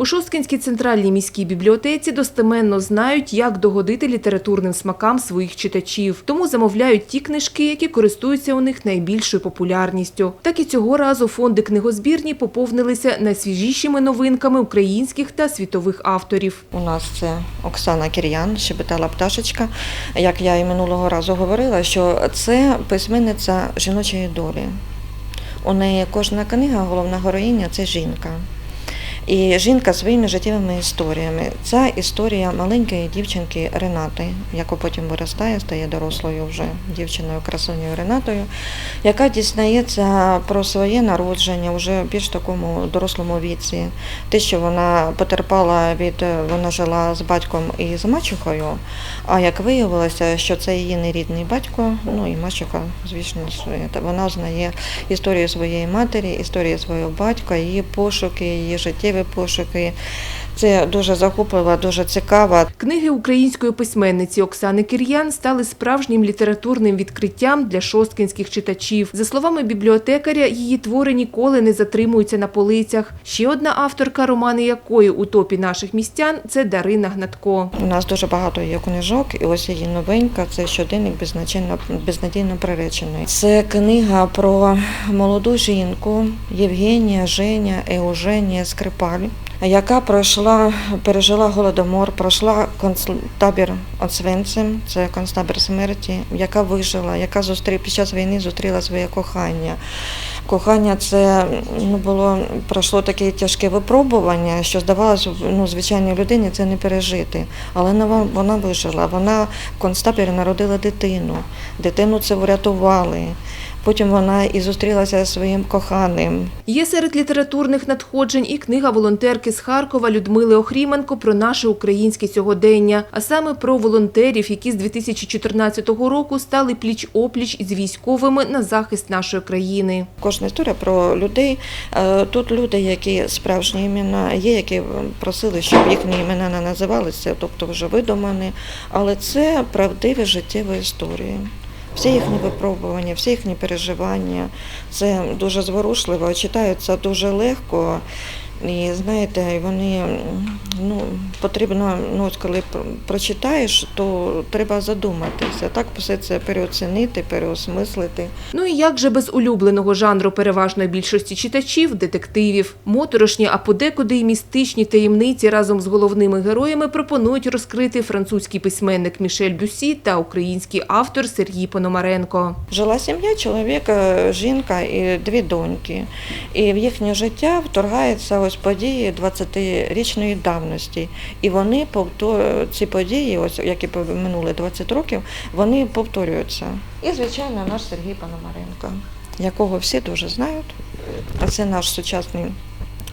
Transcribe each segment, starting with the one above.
У Шосткинській центральній міській бібліотеці достеменно знають, як догодити літературним смакам своїх читачів. Тому замовляють ті книжки, які користуються у них найбільшою популярністю. Так і цього разу фонди книгозбірні поповнилися найсвіжішими новинками українських та світових авторів. У нас це Оксана Кір'ян, щебетала пташечка. Як я і минулого разу говорила, що це письменниця жіночої долі. У неї кожна книга, головна героїня це жінка. І жінка своїми життєвими історіями. Ця історія маленької дівчинки Ренати, яка потім виростає, стає дорослою вже дівчиною, красунею Ренатою, яка дізнається про своє народження вже в більш такому дорослому віці. Те, що вона потерпала від вона жила з батьком і з мачухою. А як виявилося, що це її нерідний батько, ну і мачуха, звісно, вона знає історію своєї матері, історію свого батька, її пошуки, її життєві пошуки. Це дуже захопливо, дуже цікаво. Книги української письменниці Оксани Кір'ян стали справжнім літературним відкриттям для шосткинських читачів. За словами бібліотекаря, її твори ніколи не затримуються на полицях. Ще одна авторка, романи якої у топі наших містян це Дарина Гнатко. У нас дуже багато є книжок, і ось її новенька це щоденник безнадійно, безнадійно приречений. Це книга про молоду жінку Євгенія Женя Еуженія Скрипаль, яка пройшла, пережила голодомор, пройшла концтабір Освенцим, це концтабір смерті, яка вижила, яка зустрів під час війни зустріла своє кохання. Кохання це ну, було пройшло таке тяжке випробування, що здавалося, ну, звичайній людині це не пережити. Але вона вижила. Вона в концтабірі народила дитину. Дитину це врятували. Потім вона і зустрілася зі своїм коханим. Є серед літературних надходжень і книга волонтерки з Харкова Людмили Охріменко про наше українське сьогодення, а саме про волонтерів, які з 2014 року стали пліч-опліч із військовими на захист нашої країни. Кожна історія про людей. Е, Тут люди, які справжні імена, є, які просили, щоб їхні імена не називалися, тобто вже видумані, але це правдиві життєві історії. Всі їхні випробування, всі їхні переживання. Це дуже зворушливо, читаються дуже легко. І знаєте, вони ну, потрібно, ну, от коли прочитаєш, то треба задуматися. Так все це переоцінити, переосмислити. Ну і як же без улюбленого жанру переважної більшості читачів детективів. Моторошні, а подекуди й містичні таємниці разом з головними героями пропонують розкрити французький письменник Мішель Бюсі та український автор Сергій Пономаренко. Жила сім'я, чоловік, е, жінка і дві доньки. І в їхнє життя вторгаються ось події 20-річної давності. І вони ці події, ось які минули 20 років, вони повторюються. І, звичайно, наш Сергій Пономаренко, якого всі дуже знають. А це наш сучасний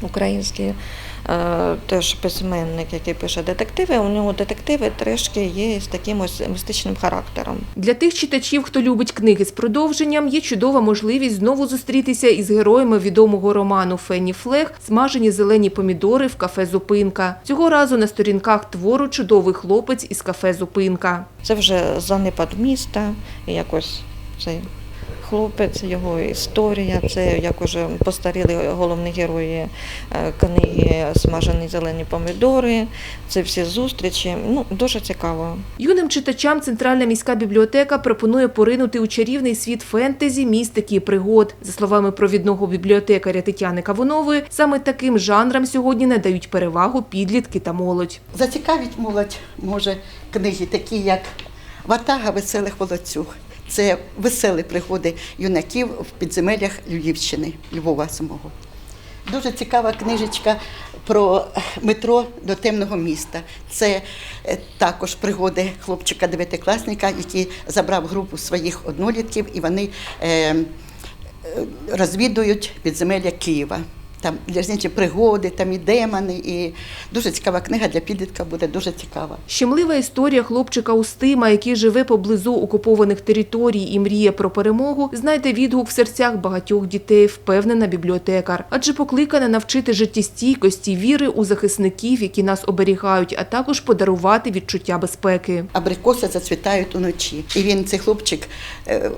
український е, теж письменник, який пише детективи. У нього детективи трішки є з таким ось містичним характером. Для тих читачів, хто любить книги з продовженням, є чудова можливість знову зустрітися із героями відомого роману Фенні Флег «Смажені зелені помідори в кафе Зупинка. Цього разу на сторінках твору чудовий хлопець із кафе Зупинка. Це вже занепад міста, і якось цей хлопець, його історія, це як уже постаріли головні герої е, книги Смажені зелені помідори, це всі зустрічі. Ну, дуже цікаво. Юним читачам Центральна міська бібліотека пропонує поринути у чарівний світ фентезі, містики і пригод. За словами провідного бібліотекаря Тетяни Кавунової, саме таким жанрам сьогодні надають перевагу підлітки та молодь. Зацікавить молодь може книги, такі як Ватага веселих волоцюг. Це веселі пригоди юнаків в підземеллях Львівщини, Львова самого. Дуже цікава книжечка про метро до темного міста. Це е, також пригоди хлопчика дев'ятикласника, який забрав групу своїх однолітків, і вони е, е, розвідують підземелля Києва. Там різні пригоди, там і демони, і дуже цікава книга для підлітка буде дуже цікава. Щемлива історія хлопчика Устима, який живе поблизу окупованих територій і мріє про перемогу, знайде відгук в серцях багатьох дітей, впевнена бібліотекар. Адже покликана навчити життєстійкості, віри у захисників, які нас оберігають, а також подарувати відчуття безпеки. Абрикоси зацвітають уночі. І він, цей хлопчик, е,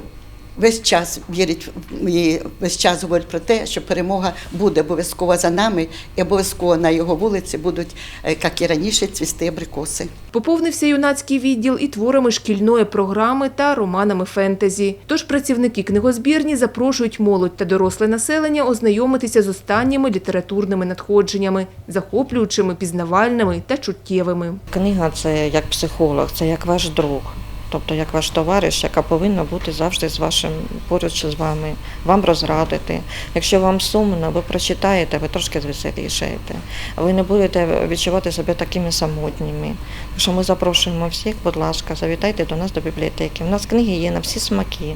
весь час вірить в- і весь час говорить про те, що перемога буде обов'язково за нами, і обов'язково на його вулиці будуть, е, як і раніше, цвісти абрикоси. Поповнився юнацький відділ і творами шкільної програми та романами фентезі. Тож працівники книгозбірні запрошують молодь та доросле населення ознайомитися з останніми літературними надходженнями, захоплюючими, пізнавальними та чуттєвими. Книга це як психолог, це як ваш друг, тобто як ваш товариш, яка повинна бути завжди з вашим поруч з вами, вам розрадити. Якщо вам сумно, ви прочитаєте, ви трошки звеселішаєте. Ви не будете відчувати себе такими самотніми. Тому що ми запрошуємо всіх, будь ласка, завітайте до нас до бібліотеки. У нас книги є на всі смаки.